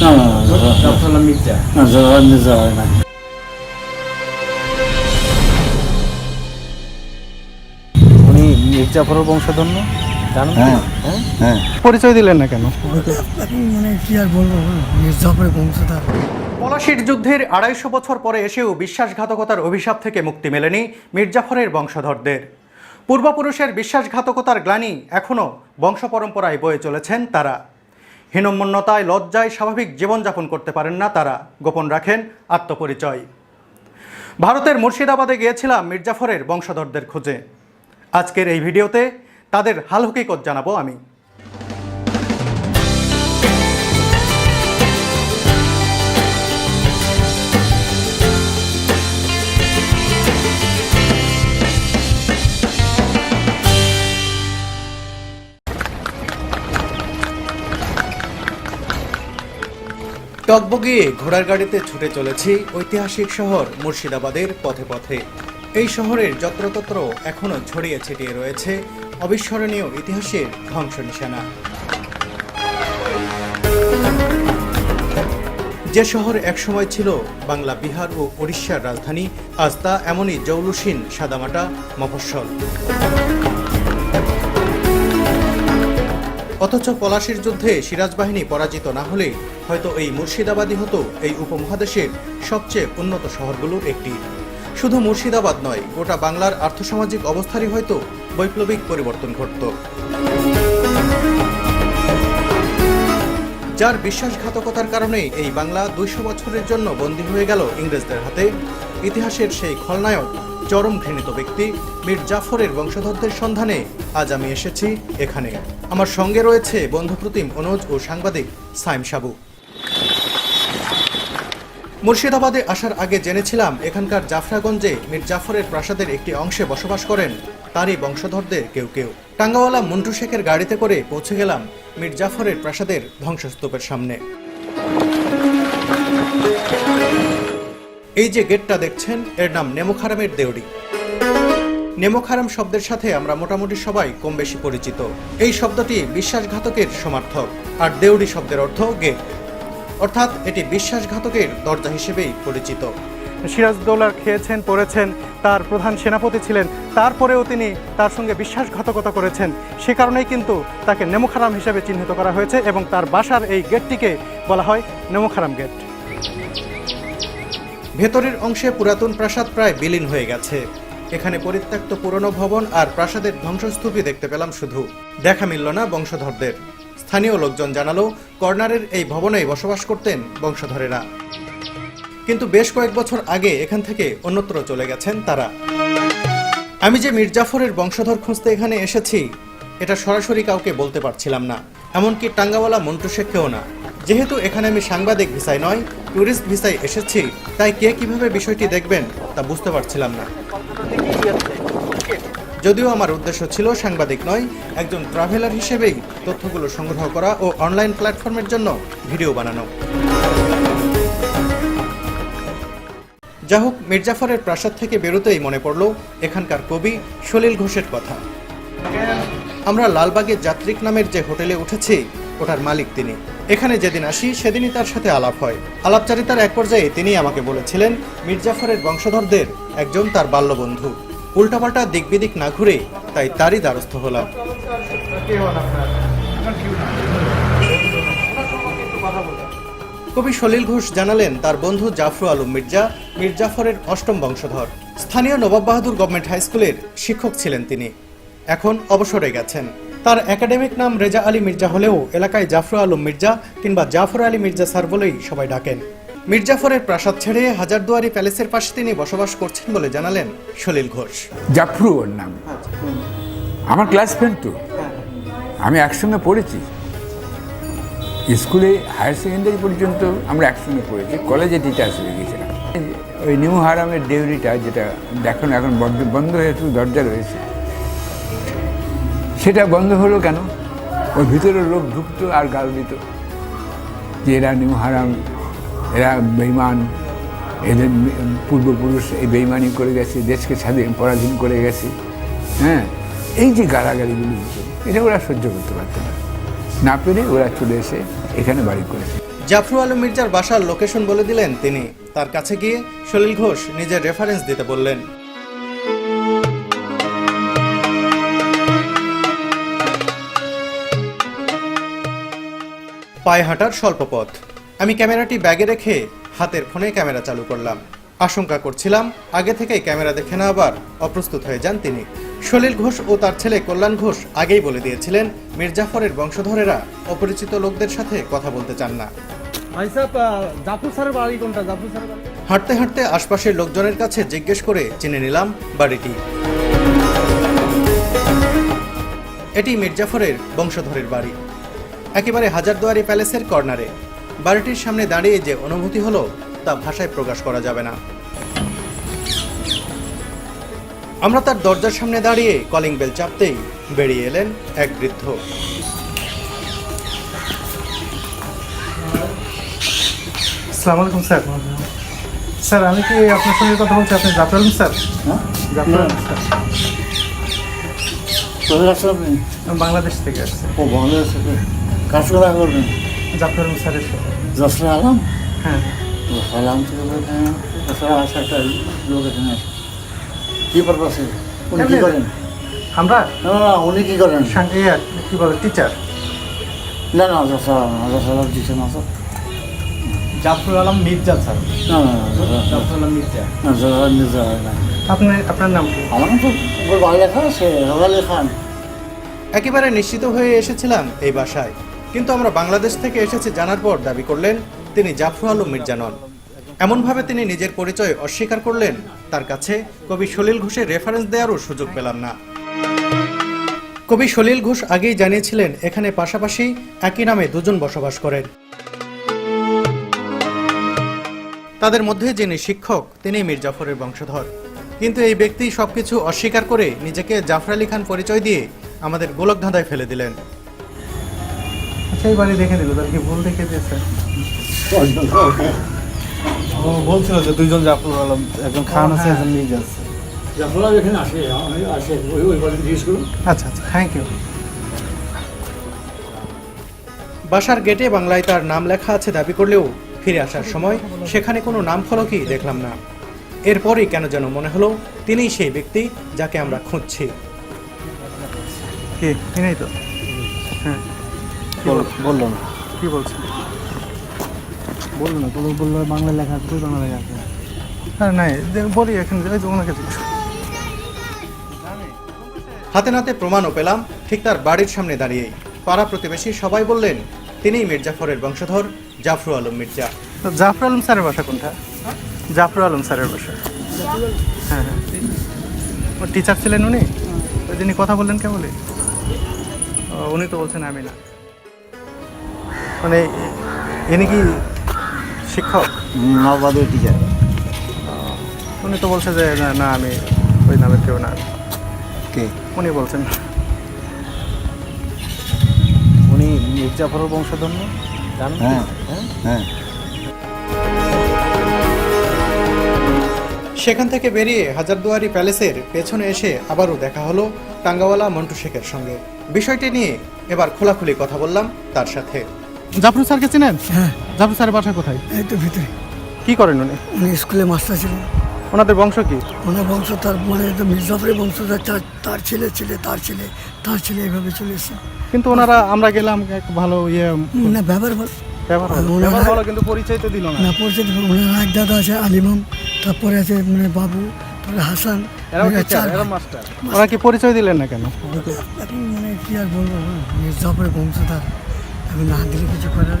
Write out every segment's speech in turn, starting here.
না না না, না, জাফরুল্লাহ মির্জা না জওয়ান মির্জা হয় না উনি মির্জাফরের বংশধর না জানেন তো? হ্যাঁ। হ্যাঁ পরিচয় দিলেন না কেন মানে কি আর বলব মির্জাফরের বংশধর পলাশির যুদ্ধের আড়াইশো বছর পরে এসেও বিশ্বাসঘাতকতার অভিশাপ থেকে মুক্তি মেলেনি মির্জাফরের বংশধরদের পূর্বপুরুষের বিশ্বাসঘাতকতার গ্লানি এখনও বংশ পরম্পরায় বয়ে চলেছেন তারা হীনমন্যতায় লজ্জায় স্বাভাবিক জীবনযাপন করতে পারেন না তারা। গোপন রাখেন আত্মপরিচয়। ভারতের মুর্শিদাবাদে গিয়েছিলাম মির্জাফরের বংশধরদের খোঁজে। আজকের এই ভিডিওতে তাদের হালহকিকত জানাব আমি। টকবগিয়ে ঘোড়ার গাড়িতে ছুটে চলেছি ঐতিহাসিক শহর মুর্শিদাবাদের পথে পথে। এই শহরের যত্রতত্র এখনও ছড়িয়ে ছিটিয়ে রয়েছে অবিস্মরণীয় ইতিহাসের ধ্বংস নিশানা যে শহর একসময় ছিল বাংলা, বিহার ও উড়িষ্যার রাজধানী, আজ তা এমনই জৌলুসীন সাদামাটা, মফস্বল। অথচ পলাশির যুদ্ধে সিরাজ বাহিনী পরাজিত না হলে হয়তো এই মুর্শিদাবাদই হতো এই উপমহাদেশের সবচেয়ে উন্নত শহরগুলোর একটি। শুধু মুর্শিদাবাদ নয়, গোটা বাংলার আর্থসামাজিক অবস্থারই হয়তো বৈপ্লবিক পরিবর্তন ঘটত। যার বিশ্বাসঘাতকতার কারণে এই বাংলা দুইশো বছরের জন্য বন্দী হয়ে গেল ইংরেজদের হাতে, ইতিহাসের সেই খলনায়ক চরম ঘৃণিত ব্যক্তি মীর জাফরের বংশধরদের সন্ধানে আজ আমি এসেছি এখানে। আমার সঙ্গে রয়েছে বন্ধুপ্রতিম অনুজ ও সাংবাদিক সাইম সাবু। মুর্শিদাবাদে আসার আগে জেনেছিলাম এখানকার জাফরাগঞ্জে মীর জাফরের প্রাসাদের একটি অংশে বসবাস করেন তারই বংশধরদের কেউ কেউ। টাঙ্গাওয়ালা মন্টু শেখের গাড়িতে করে পৌঁছে গেলাম মীর জাফরের প্রাসাদের ধ্বংসস্তূপের সামনে। এই যে গেটটা দেখছেন, এর নাম নেমোখারামের দেউড়ি। নেমোখারাম শব্দের সাথে আমরা মোটামুটি সবাই কম বেশি পরিচিত। এই শব্দটি বিশ্বাসঘাতকের সমার্থক, আর দেউড়ি শব্দের অর্থ গেট। অর্থাৎ এটি বিশ্বাসঘাতকের দরজা হিসেবেই পরিচিত। সিরাজদৌল্লা খেয়েছেন, পড়েছেন, তার প্রধান সেনাপতি ছিলেন, তারপরেও তিনি তার সঙ্গে বিশ্বাসঘাতকতা করেছেন। সে কারণেই কিন্তু তাকে নেমোখারাম হিসেবে চিহ্নিত করা হয়েছে এবং তার বাসার এই গেটটিকে বলা হয় নেমোখারাম গেট। ভেতরের অংশে পুরাতন প্রাসাদ প্রায় বিলীন হয়ে গেছে। এখানে পরিত্যক্ত পুরনো ভবন আর প্রাসাদের ধ্বংসস্তূপই দেখতে পেলাম শুধু। দেখা মিলল না বংশধরদের। স্থানীয় লোকজন জানালো, কর্নারের এই ভবনেই বসবাস করতেন বংশধরেরা। কিন্তু বেশ কয়েক বছর আগে এখান থেকে অন্যত্র চলে গেছেন তারা। আমি যে মির্জাফরের বংশধর খুঁজতে এখানে এসেছি, এটা সরাসরি কাউকে বলতে পারছিলাম না। এমনকি টাঙ্গাওয়ালা মন্টু শেখকেও না। যেহেতু এখানে আমি সাংবাদিক ভিসায় নয় ট্যুরিস্ট ভিসায় এসেছি, তাই কে কীভাবে বিষয়টি দেখবেন তা বুঝতে পারছিলাম না। যদিও আমার উদ্দেশ্য ছিল সাংবাদিক নয়, একজন ট্রাভেলার হিসেবেই তথ্যগুলো সংগ্রহ করা ও অনলাইন প্ল্যাটফর্মের জন্য ভিডিও বানানো। যা হোক মির্জাফরের প্রাসাদ থেকে বেরোতেই মনে পড়ল এখানকার কবি সলিল ঘোষের কথা। আমরা লালবাগের যাত্রিক নামের যে হোটেলে উঠেছি ওটার মালিক তিনি। এখানে যেদিন আসি, সেদিনই তার সাথে আলাপ হয়। আলাপচারিতার এক পর্যায়ে তিনি আমাকে বলেছিলেন মির্জাফরের বংশধরদের একজন তার বাল্যবন্ধু। উল্টাপাল্টা দিক বিদিক না ঘুরে তাই তারই দ্বারস্থ হলাম। কবি সলিল ঘোষ জানালেন, তার বন্ধু জাফর আলম মির্জা মির্জাফরের অষ্টম বংশধর। স্থানীয় নবাব বাহাদুর গভর্নমেন্ট হাই স্কুলের শিক্ষক ছিলেন তিনি। এখন অবসরে গেছেন। তার একাডেমিক নাম রেজা আলী মির্জা হলেও এলাকায় জাফর আলম মির্জা কিংবা জাফর আলী মির্জা স্যার বলেই সবাই ডাকেন। মির্জাফরের প্রাসাদ ছেড়ে হাজারদুয়ারি প্যালেসের পাশে তিনি বসবাস করছেন বলে জানালেন সলিল ঘোষ। জাফরু ওর নাম। আমার ক্লাস ফ্রেন্ড তো। আমি একসঙ্গে পড়েছি। স্কুলে হায়ার সেকেন্ডারি পর্যন্ত আমরা একসঙ্গে পড়েছি। কলেজে টিচার্স হয়ে গেছিলাম। ওই নিউ হারামের ডেউরিটা যেটা দেখুন এখন বন্ধ হয়ে শুধু দরজা রয়েছে সেটা বন্ধ হলো কেন? ওর ভিতরে লোক ঢুকতো আর গাল দিত যে এরা নিউ হারাম, এরা বেইমান এদের পূর্বপুরুষ এই বেইমানি করে গেছে, দেশকে স্বাধীন, পরাধীন করে গেছে। হ্যাঁ? এই যে গালাগালিগুলি এটা ওরা সহ্য করতে পারত না। না পেরে ওরা চলে এসে এখানে বাড়ি করেছে। জাফরু আলম মির্জার বাসার লোকেশন বলে দিলেন তিনি। তার কাছে গিয়ে সলিল ঘোষ নিজের রেফারেন্স দিতে বললেন। পায়ে হাঁটার স্বল্প পথ আমি ক্যামেরাটি ব্যাগে রেখে হাতের ফোনে ক্যামেরা চালু করলাম। আশঙ্কা করছিলাম আগে থেকেই ক্যামেরা দেখে না আবার অপ্রস্তুত হয়ে যান তিনি। সলিল ঘোষ ও তার ছেলে কল্যাণ ঘোষ আগেই বলে দিয়েছিলেন মির্জাফরের বংশধরেরা অপরিচিত লোকদের সাথে কথা বলতে চান না। হাঁটতে হাঁটতে আশপাশের লোকজনের কাছে জিজ্ঞেস করে চিনে নিলাম বাড়িটি। এটি মির্জাফরের বংশধরের বাড়ি। একেবারে হাজারদুয়ারি প্যালেসের কর্নারে। বাড়িটির সামনে দাঁড়িয়ে যে অনুভূতি হলো তা ভাষায় প্রকাশ করা যাবে না। আমরা তার দরজার সামনে দাঁড়িয়ে কলিং বেল চাপতেই বেরিয়ে এলেন এক বৃদ্ধ। আসসালামু আলাইকুম স্যার। স্যার আমি কি আপনার সঙ্গে কথা বলছি? আপনি জাফর স্যার। হ্যাঁ? জাফর স্যার। বাংলাদেশ থেকে আসছি। ও বাংলাদেশ থেকে? কাজ করা করবেন? জাফর স্যারের সাথে জসরা আলম? হ্যাঁ। ও সালাম থেকে জসরা আসা একটা লোক এখানে আছে। কী পারপাসে উনি কী করেন? আমরা? না না উনি কী করেন? সাং- কি বলে টিচার না না জসরা না জসরা দিচ্ছে না তো। জাফর আলম মির্জা স্যার। না না না জাফর আলম। মির্জা। না জসরা মির্জা না। আপনি আপনার নাম কি? আমার নাম তো ওর বাংলা লেখা আছে রবালি খান একেবারে নিশ্চিত হয়ে এসেছিলাম এই বাসায়। কিন্তু আমরা বাংলাদেশ থেকে এসেছি জানার পর দাবি করলেন তিনি জাফর আলম মির্জা নন। এমনভাবে তিনি নিজের পরিচয় অস্বীকার করলেন, তার কাছে কবি সলিল ঘোষের রেফারেন্স দেওয়ারও সুযোগ পেলাম না। কবি সলিল ঘোষ আগেই জানিয়েছিলেন, এখানে পাশাপাশি একই নামে দুজন বসবাস করেন। তাদের মধ্যে যিনি শিক্ষক, তিনি মীর জাফরের বংশধর। কিন্তু এই ব্যক্তি সবকিছু অস্বীকার করে নিজেকে জাফর আলী খান পরিচয় দিয়ে আমাদের গোলকধাঁধায় ফেলে দিলেন। আচ্ছা এই বাড়ি দেখে দিল তার কি ভুল দেখে দিয়েছে? ও বলছিল যে দুইজন জাফর আলম একজন খান আছে একজন মির্জা আছে। জাফরা এখানে আসে আসে ওই ওই বাড়ি জিজ্ঞেস করুন। আচ্ছা আচ্ছা থ্যাংক ইউ বাসার গেটে বাংলায় তার নাম লেখা আছে দাবি করলেও ফিরে আসার সময় সেখানে কোনো নাম ফলকই দেখলাম না। এরপরই কেন যেন মনে হলো তিনিই সেই ব্যক্তি যাকে আমরা খুঁজছি। কি? কি তো? হ্যাঁ। বলল না। কি বলছেন বলল না তোকে বলল বাংলা লেখা আছে তুই বাংলা লেখা আছে। হ্যাঁ নাই বলি এখানে ওই ওনাকে হাতে নাতে প্রমাণও পেলাম ঠিক তার বাড়ির সামনে দাঁড়িয়েই। পাড়া প্রতিবেশী সবাই বললেন তিনিই মির্জাফরের বংশধর জাফরু আলম মির্জা। তো জাফর আলম স্যারের বাসা কোনটা? জাফর আলম স্যারের বাসা। হ্যাঁ হ্যাঁ। টিচার ছিলেন উনি? ওই যিনি কথা বললেন কে বলে ও, উনি তো বলছেন আমি না। মানে ইনি কি শিক্ষক? নবাদের টিচার উনি তো বলছে যে না না আমি ওই নামের কেউ না। কে? উনি বলছেন। উনি মির্জাফরের বংশধর না? জানেন কি? হ্যাঁ। হ্যাঁ। সেখান থেকে বেরিয়ে হাজারদুয়ারি প্যালেসের পেছনে এসে আবারও দেখা হলো টাঙ্গাওয়ালা মন্টু শেখের সঙ্গে। বিষয়টি নিয়ে এবার খোলাখুলি কথা বললাম তার সাথে। জাফর স্যারকে চেনেন? হ্যাঁ। জাফর স্যারের বাসা কোথায়? এই তো ভিতরে। কি করেন উনি? উনি স্কুলে মাস্টার ছিলেন। ওনাদের বংশ কি? ওনার বংশ তার মানে তো মির্জাফরের বংশ তার তার ছেলে ছেলে তার ছেলে তার ছেলে এইভাবে চলে এসেছে। কিন্তু ওনারা আমরা গেলাম এক ভালো ইয়ে না ব্যবহার ভালো। ব্যবহার ভালো। কিন্তু পরিচয় তো দিল না। না পরিচিত ওনার এক দাদা আছে আলিমাম তারপরে আছে মানে বাবু তারপরে হাসান মানে মাস্টার। ওরা কি পরিচয় দিলেন না কেন? মানে কি আর বলব মির্জাফরের বংশ তার না দিলে কিছু করার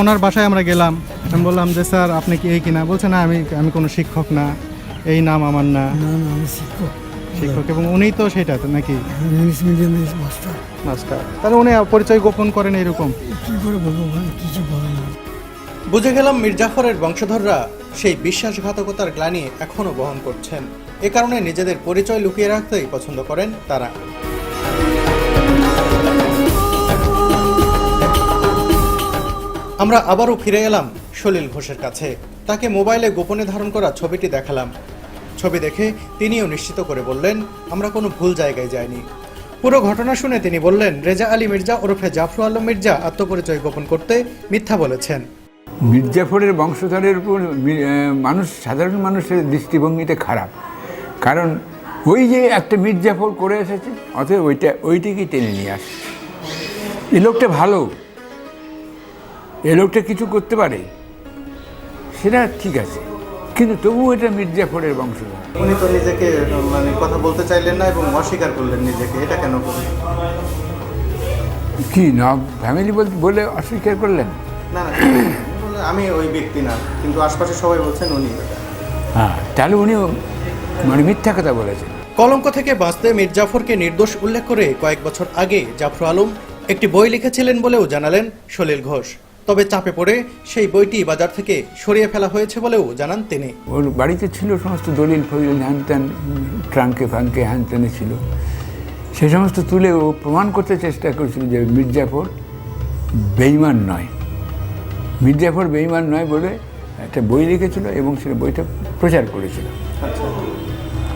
ওনার বাসায় আমরা গেলাম। আমি বললাম যে স্যার আপনি কি এই কিনা? বলছে না আমি আমি কোনো শিক্ষক না। এই নাম আমার না। না না আমি শিক্ষক। শিক্ষক এবং উনিই তো সেটা তো নাকি? ইংলিশ মিডিয়ামের মাস্টার মাস্টার। তাহলে উনি পরিচয় গোপন করেন এরকম কী করে বলব ভাই কিছু বলার না বুঝে গেলাম মির্জাফরের বংশধররা সেই বিশ্বাসঘাতকতার গ্লানি এখনও বহন করছেন। এ কারণে নিজেদের পরিচয় লুকিয়ে রাখতেই পছন্দ করেন তারা। আমরা আবারও ফিরে এলাম সলিল ঘোষের কাছে। তাকে মোবাইলে গোপনে ধারণ করা ছবিটি দেখালাম। ছবি দেখে তিনিও নিশ্চিত করে বললেন, আমরা কোনো ভুল জায়গায় যাইনি। পুরো ঘটনা শুনে তিনি বললেন, রেজা আলী মির্জা ওরফে জাফর আলম মির্জা আত্মপরিচয় গোপন করতে মিথ্যা বলেছেন। মির্জাফরের বংশধরের উপর মানুষ সাধারণ মানুষের দৃষ্টিভঙ্গিটা খারাপ। কারণ ওই যে একটা মির্জাফর করে এসেছে, অতএব ওইটা ওইটিকেই টেনে নিয়ে আসে এই লোকটা ভালো। এ লোকটা কিছু করতে পারে? সেটা ঠিক আছে। কিন্তু তবুও এটা মির্জাফরের বংশধর। উনি তো নিজেকে মানে কথা বলতে চাইলেন না এবং অস্বীকার করলেন নিজেকে। এটা কেন করলেন? কি না ফ্যামিলি বলতে বলে অস্বীকার করলেন? না না আমি ওই ব্যক্তি না কিন্তু আশপাশে সবাই বলছেন উনি। হ্যাঁ তাহলে উনিও মানে মিথ্যা কথা বলেছেন। কলঙ্ক থেকে বাঁচতে মীর জাফরকে নির্দোষ উল্লেখ করে কয়েক বছর আগে জাফর আলম একটি বই লিখেছিলেন বলেও জানালেন সলিল ঘোষ। তবে চাপে পড়ে সেই বইটি বাজার থেকে সরিয়ে ফেলা হয়েছে বলেও জানান তিনি। ওর বাড়িতে ছিল সমস্ত দলিল ফলিল হ্যান ত্যান ট্রাঙ্কে ফাঙ্কে হ্যান ত্যানে ছিল। সে সমস্ত তুলে ও প্রমাণ করতে চেষ্টা করেছিল যে মির্জাফর বেইমান নয়। মির্জাফর বেইমান নয় বলে একটা বই লিখেছিল এবং সে বইটা প্রচার করেছিল।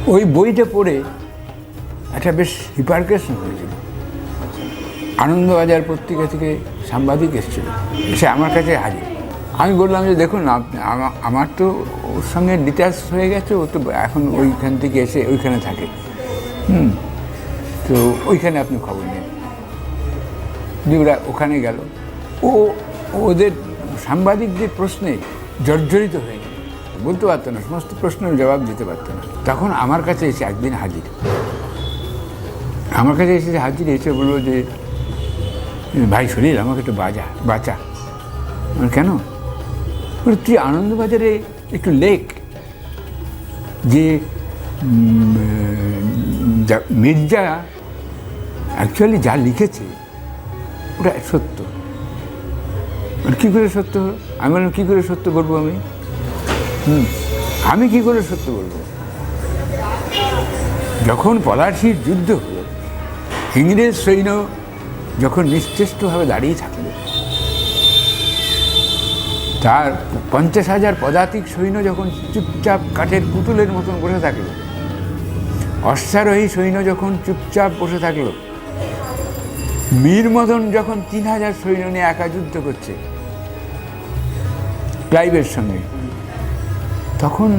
ওই বইটা পড়ে একটা বেশ হিপারকেশন হয়েছিল। আনন্দবাজার পত্রিকা থেকে সাংবাদিক এসেছিল। সে আমার কাছে হাজির। আমি বললাম যে, দেখুন, আপ- আমা- আমার তো ওর সঙ্গে ডিটাচ হয়ে গেছে, ও তো এখন ওইখান থেকে এসে ওইখানে থাকে। হুম, তো ওইখানে আপনি খবর নেন। দিয়ে ওরা ওখানে গেল। ও, ওদের সাংবাদিকদের প্রশ্নে জর্জরিত হয়ে গেল। বলতে পারতো না, সমস্ত প্রশ্নের জবাব দিতে পারতো না। তখন আমার কাছে এসে একদিন হাজির। আমার কাছে এসে হাজির, এসে বলল যে ভাই শরীর আমাকে একটু বাজা, বাঁচা। কেন? তুই আনন্দবাজারে একটু লেখ যে মির্জা অ্যাকচুয়ালি যা লিখেছে, ওটা সত্য। আর কী করে সত্য? আমি বললাম, কী করে সত্য বলব আমি? হুম, আমি কী করে সত্য বলব? যখন পলাশির যুদ্ধ হলো, ইংরেজ সৈন্য যখন নিশ্চেষ্টভাবে দাঁড়িয়ে থাকল তার পঞ্চাশ হাজার পদাতিক সৈন্য যখন চুপচাপ কাঠের পুতুলের মতন বসে থাকল, অশ্বারোহী সৈন্য যখন চুপচাপ বসে থাকল, মীর মদন যখন তিন হাজার সৈন্য নিয়ে একা যুদ্ধ করছে, ক্লাইভের সঙ্গে, তখন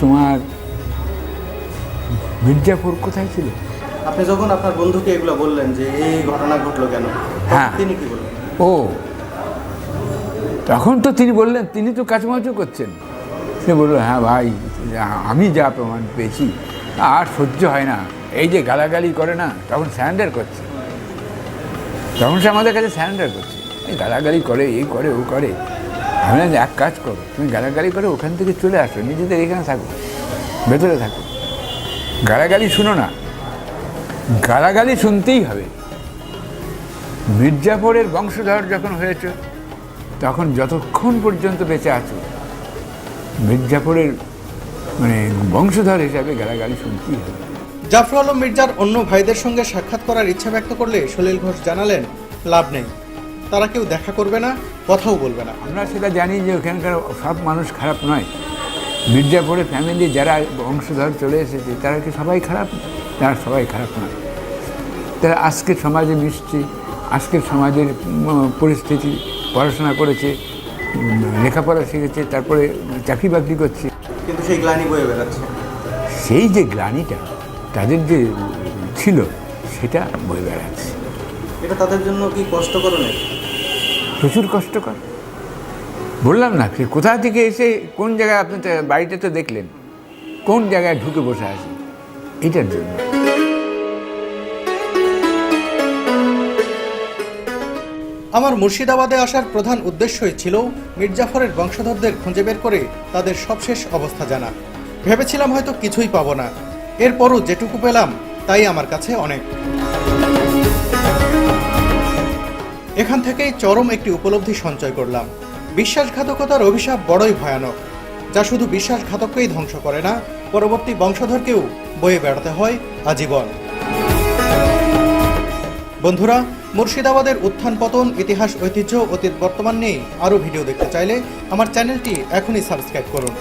তোমার মির্জাপুর কোথায় ছিল? আপনি যখন আপনার বন্ধুকে এগুলো বললেন যে এই ঘটনা ঘটলো কেন হ্যাঁ। তিনি কি বললেন? ও। তখন তো তিনি বললেন তিনি তো কাচমাচু করছেন। সে বলল হ্যাঁ ভাই আমি যা প্রমাণ পেয়েছি আর সহ্য হয় না। এই যে গালাগালি করে না তখন স্যান্ডার করছে। তখন সে আমাদের কাছে স্যান্ডার করছে। এই গালাগালি করে এই করে ও করে। আমি এক কাজ করো তুমি গালাগালি করে ওখান থেকে চলে আসো নিজেদের এখানে থাকো ভেতরে থাকো। গালাগালি শুনো না। গালাগালি শুনতেই হবে। মির্জাফরের বংশধর যখন হয়েছে তখন যতক্ষণ পর্যন্ত বেঁচে আছো মির্জাফরের মানে বংশধর হিসাবে গালাগালি শুনতেই হবে। জাফর আলম মির্জার অন্য ভাইদের সঙ্গে সাক্ষাৎ করার ইচ্ছা ব্যক্ত করলে সলিল ঘোষ জানালেন লাভ নেই। তারা কেউ দেখা করবে না কথাও বলবে না। আমরা সেটা জানি যে ওখানকার সব মানুষ খারাপ নয়। মির্জাপুরের ফ্যামিলি যারা বংশধর চলে এসেছে তারা কি সবাই খারাপ? তারা সবাই খারাপ নয়। তারা আজকের সমাজে মিশছে আজকের সমাজের পরিস্থিতি পড়াশোনা করেছে লেখাপড়া শিখেছে তারপরে চাকরি বাকরি করছে। কিন্তু সেই গ্লানি বয়ে বেড়াচ্ছে। সেই যে গ্লানিটা তাদের যে ছিল সেটা বয়ে বেড়াচ্ছে। এটা তাদের জন্য কি কষ্টকর নেই প্রচুর কষ্টকর। বললাম না কোথা থেকে এসে কোন জায়গায় আপনি তো বাড়িতে তো দেখলেন কোন জায়গায় ঢুকে বসে আছে এটার জন্য। আমার মুর্শিদাবাদে আসার প্রধান উদ্দেশ্যই ছিল মির্জাফরের বংশধরদের খুঁজে বের করে তাদের সবশেষ অবস্থা জানা। ভেবেছিলাম হয়তো কিছুই পাবো না। এরপরও যেটুকু পেলাম, তাই আমার কাছে অনেক। এখান থেকেই চরম একটি উপলব্ধি সঞ্চয় করলাম। বিশ্বাসঘাতকতার অভিশাপ বড়ই ভয়ানক। যা শুধু বিশ্বাসঘাতককেই ধ্বংস করে না পরবর্তী বংশধরকেও বয়ে বেড়াতে হয় আজীবন। বন্ধুরা, মুর্শিদাবাদের উত্থান পতন, ইতিহাস, ঐতিহ্য, অতীত, বর্তমান নিয়ে আরও ভিডিও দেখতে চাইলে আমার চ্যানেলটি এখনই সাবস্ক্রাইব করুন।